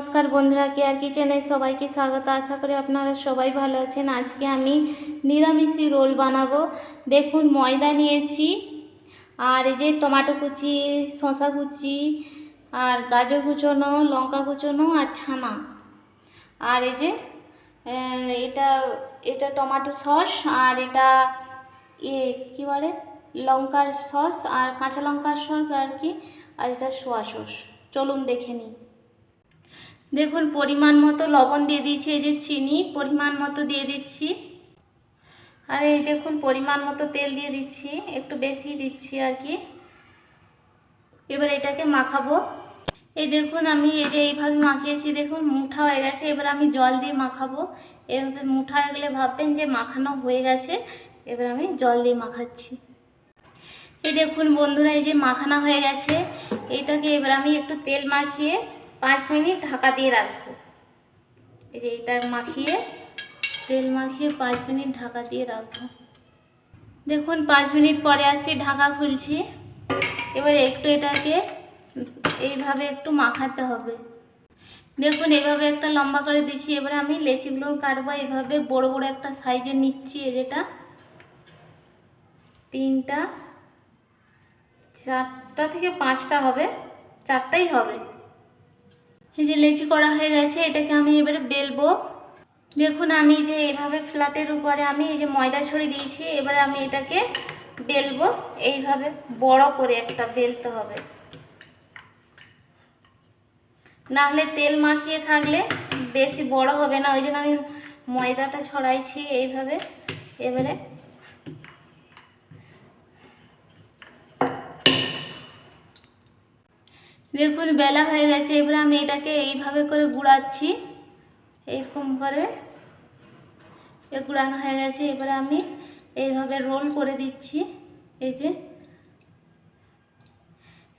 নমস্কার বন্ধুরা কেয়ার কিচেনে সবাইকে স্বাগত। আশা করি আপনারা সবাই ভালো আছেন। আজকে আমি নিরামিষি রোল বানাবো। দেখুন, ময়দা নিয়েছি, আর এই যে টমাটো কুচি শশা কুচি, আর গাজর কুচোনো, লঙ্কা কুচোনো, আর ছানা। আর এই যে এটা এটা টমাটো সস, আর এটা ইয়ে কী বলে? লঙ্কার সস, আর কাঁচা লঙ্কার সস, আর কি? আর এটা সোয়া সস। চলুন দেখে নিই। দেখুন, পরিমাণ মতো লবণ দিয়ে দিয়েছি, এই যে চিনি, পরিমাণ মতো দিয়ে দিচ্ছি। আর এই দেখুন, পরিমাণ মতো তেল দিয়ে দিচ্ছি, একটু বেশি দিচ্ছি আর কি। এবার এটাকে মাখাবো। এই দেখুন, আমি এই যে এইভাবে মাখিয়েছি, দেখুন, মুঠা হয়ে গেছে, এবার আমি জল দিয়ে মাখাবো। এভাবে মুঠা হয়ে গেলে ভাববেন যে মাখানো হয়ে গেছে, এবার আমি জল দিয়ে মাখাচ্ছি। এই দেখুন, বন্ধুরা, এই যে মাখানা হয়ে গেছে, এইটাকে এবার আমি একটু তেল মাখিয়ে পাঁচ মিনিট ঢাকা দিয়ে রাখব। এই যে এটা মাখিয়ে, তেল মাখিয়ে পাঁচ মিনিট ঢাকা দিয়ে রাখব। দেখুন, পাঁচ মিনিট পরে আসি, ঢাকা খুলছি। এবার একটু এটাকে এইভাবে একটু মাখাতে হবে। দেখুন, এভাবে একটা লম্বা করে দিচ্ছি। এবারে আমি লেচিগুলো কাটবো, এইভাবে বড় বড় একটা সাইজের নিচ্ছি যেটা। তিনটা, চারটা থেকে পাঁচটা হবে, চারটাই হবে। এই যে লেচি করা হয়ে গেছে, এটাকে আমি এবারে বেলবো। দেখুন আমি যে এভাবে ফ্ল্যাটের উপরে আমি এই যে ময়দা ছড়িয়ে দিয়েছি, এবারে আমি এটাকে বেলবো। এইভাবে বড় করে একটা বেলতে হবে। নাহলে তেল মাখিয়ে থাকলে বেশি বড় হবে না, ওই জন্য আমি ময়দাটা ছড়াইছি এইভাবে। এবারে দেখুন, বেলা হয়ে গেছে, এবারে আমি এটাকে এইভাবে করে গুড়াচ্ছি। এইরকম করে এ গুড়ানো হয়ে গেছে, এবারে আমি এইভাবে রোল করে দিচ্ছি। এই যে,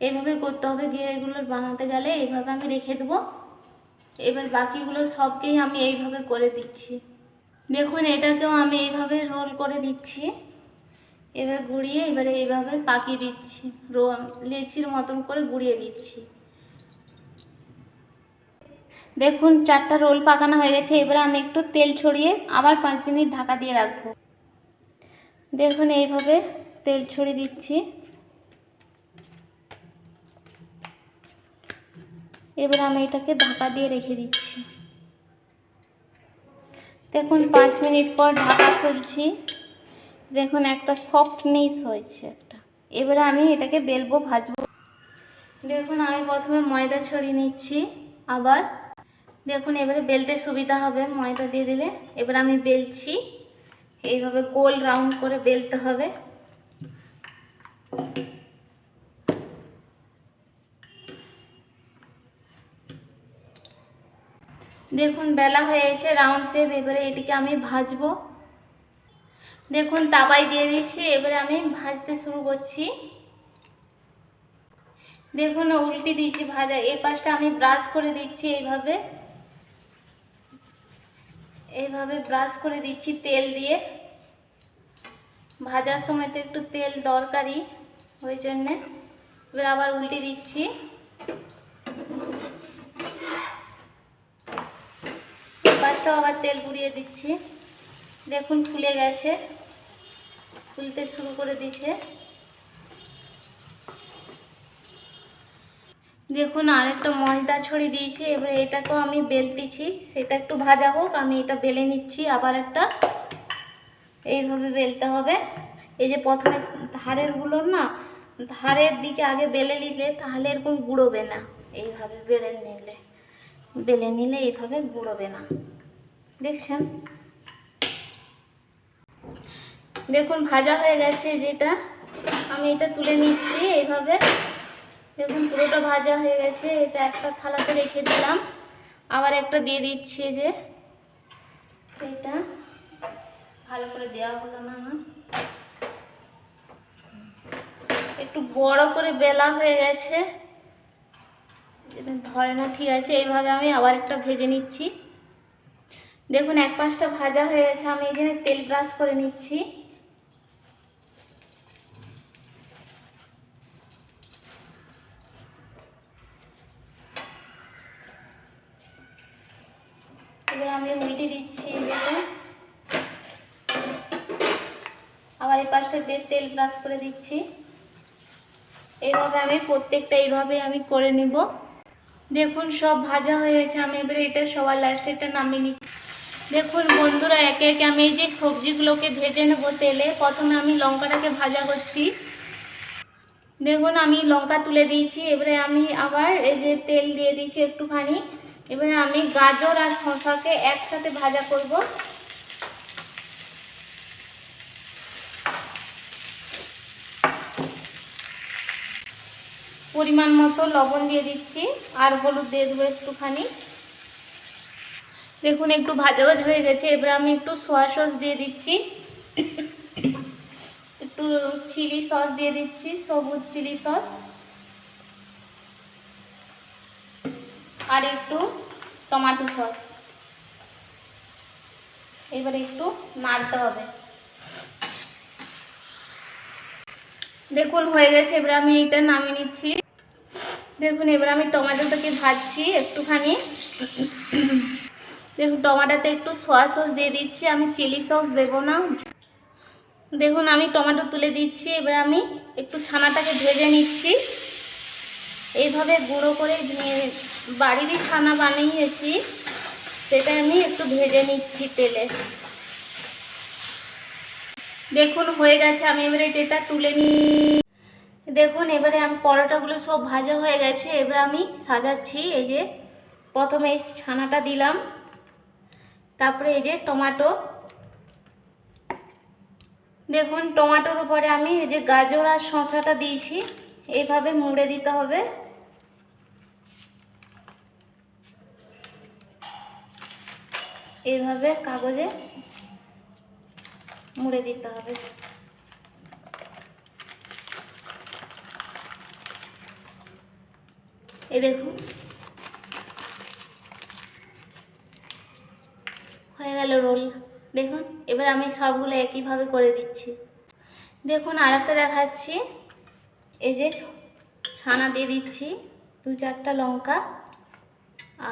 এইভাবে করতে হবে, গিয়ে এগুলো বানাতে গেলে এইভাবে আমি রেখে দেবো। এবার বাকিগুলো সবকেই আমি এইভাবে করে দিচ্ছি। দেখুন, এটাকেও আমি এইভাবে রোল করে দিচ্ছি। এবার গুঁড়িয়ে এবারে এইভাবে পাকিয়ে দিচ্ছি। রো, লেচির মতন করে গুঁড়িয়ে দিচ্ছি। দেখুন, চারটা রোল পাকানো হয়ে গেছে। এবারে আমি একটু তেল ছড়িয়ে আবার পাঁচ মিনিট ঢাকা দিয়ে রাখব। দেখুন, এইভাবে তেল ছড়িয়ে দিচ্ছি। এবার আমি এটাকে ঢাকা দিয়ে রেখে দিচ্ছি। দেখুন, পাঁচ মিনিট পর ঢাকা খুলছি। দেখুন, একটা সফটনেস হয়েছে একটা। এবারে আমি এটাকে বেলবো, ভাজবো। দেখুন, আমি প্রথমে ময়দা ছড়িয়ে নিচ্ছি, আবার দেখুন, এবারে বেলতে সুবিধা হবে ময়দা দিয়ে দিলে। এবার আমি বেলছি, এইভাবে গোল রাউন্ড করে বেলতে হবে। দেখুন, বেলা হয়েছে রাউন্ড শেপ এবারে এটিকে আমি ভাজবো। দেখুন তাবাই দিয়ে দিয়েছি। এবারে আমি ভাজতে শুরু করছি। দেখুন, উল্টে দিয়েছি ভাজা। এই পাশটা আমি ব্রাশ করে দিচ্ছি এইভাবে। এইভাবে ব্রাশ করে দিচ্ছি তেল দিয়ে। ভাজার সময় তো একটু তেল দরকারি ওই জন্যে। এবার আবার উল্টে দিচ্ছি। পাশটাও আবার তেল গুঁড়িয়ে দিচ্ছি। দেখুন, ফুলে গেছে। ফুলতে শুরু করে দিছে। দেখুন, আরেকটা ময়দা ছড়িয়ে দিয়েছি, এবার এটাকেও আমি বেলতেছি। সেটা একটু ভাজা হোক, আমি এটা বেলে নিচ্ছি, আবার একটা। এইভাবে বেলতে হবে। এই যে প্রথমে ধারেরগুলো না, ধারের দিকে আগে বেলে নিলে তাহলে এরকম গুঁড়োবে না। এইভাবে বেলে নিলে বেলে নিলে এইভাবে গুঁড়োবে না। দেখছেন? দেখুন, ভাজা হয়ে গেছে যেটা। আমি এটা তুলে নিচ্ছি এইভাবে। দেখুন, পুরোটা ভাজা হয়ে গেছে। এটা একটা থালাতে রেখে দিলাম। আবার একটা দিয়ে দিচ্ছি যে এটা ভালো করে দেওয়া হলো না আমার। একটু বড় করে বেলা হয়ে গেছে। ধরে না, ঠিক আছে। এইভাবে আমি আবার একটা ভেজে নিচ্ছি। দেখুন, এক পাঁচটা ভাজা হয়ে গেছে। আমি এখানে তেল ব্রাশ করে নিচ্ছি। এবার আমি উল্টে দিচ্ছি আবার এই পাশটা দিয়ে তেল ব্রাশ করে দিচ্ছি। এইভাবে আমি প্রত্যেকটা এইভাবে আমি করে নিব। দেখুন, সব ভাজা হয়ে গেছে। আমি এবারে এটা সবার লাস্টে এটা নামিয়ে নিচ্ছি। দেখুন, বন্ধুরা, একে একে আমি এই যে সবজিগুলোকে ভেজে নেব তেলে। প্রথমে আমি লঙ্কাটাকে ভাজা করছি। দেখুন, আমি লঙ্কা তুলে দিয়েছি। এবারে আমি আবার এই যে তেল দিয়ে দিয়েছি একটুখানি। এবারে আমি গাজর আর শশাকে একসাথে ভাজা করব। পরিমাণ মতো লবণ দিয়ে দিচ্ছি, আর হলুদ দিয়ে দেবো একটুখানি। দেখুন, একটু ভাজা ভাজা হয়ে গেছে। এবার আমি একটু সোয়া সস দিয়ে দিচ্ছি। একটু চিলি সস দিয়ে দিচ্ছি, সবুজ চিলি সস আর একটু টমেটো সস। এবারে একটু নাড়তে হবে। দেখুন, হয়ে গেছে। এবার আমি এটা নামিয়ে নিচ্ছি। দেখুন, এবার আমি টমেটোটাকে ভাজছি একটুখানি। দেখুন, টমেটোতে একটু সয়া সস দিয়ে দিচ্ছি। আমি চিলি সস দেবো না। দেখুন, আমি টমেটো তুলে দিচ্ছি। এবার আমি একটু ছানাটাকে ভেজে নিচ্ছি। এইভাবে গুঁড়ো করে নিয়ে বাড়িরই ছানা বানিয়েছি। সেটা আমি একটু ভেজে নিচ্ছি তেলে। দেখুন, হয়ে গেছে। আমি এবারে এটা তুলে নিই দেখুন, এবারে আমি পরোটাগুলো সব ভাজা হয়ে গেছে। এবার আমি সাজাচ্ছি। এই যে প্রথমে এই ছানাটা দিলাম। তারপরে এই যে টমাটো। দেখুন, টমাটোর উপরে আমি এই যে গাজর আর শসাটা দিয়েছি। এইভাবে মুড়ে দিতে হবে। এইভাবে কাগজে মুড়ে দিতে হবে। এ দেখুন। হয়ে গেল রোল। দেখুন, এবার আমি সবগুলো একইভাবে করে দিচ্ছি। দেখুন আর একটা দেখাচ্ছি। এই যে ছানা দিয়ে দিচ্ছি, দু চারটা লঙ্কা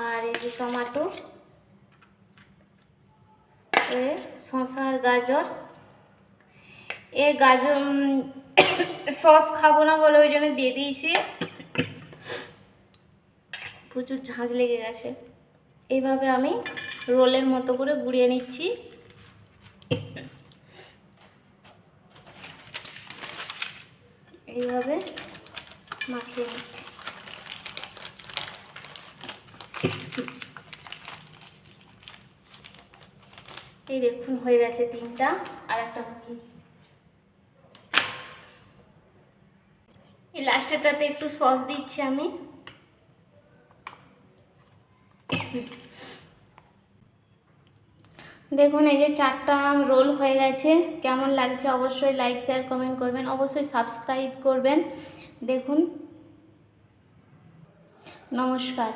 আর এই যে টমাটো। এ শসা আর গাজর। এ গাজর সস খাব না বলে ওই জন্য দিয়ে দিয়েছি। প্রচুর ঝাঁঝ লেগে গেছে। এইভাবে আমি রোলের মতো করে গুড়িয়ে নিচ্ছি। এইভাবে মাখিয়ে নিচ্ছি। এই দেখুন, হয়ে গেছে তিনটা। আর একটা বাকি। এই লাস্টেরটাতে একটু সস দিচ্ছি আমি। দেখুন, এই যে চারটা রোল হয়ে গেছে। কেমন লাগছে অবশ্যই লাইক শেয়ার কমেন্ট করবেন। অবশ্যই সাবস্ক্রাইব করবেন। দেখুন। নমস্কার।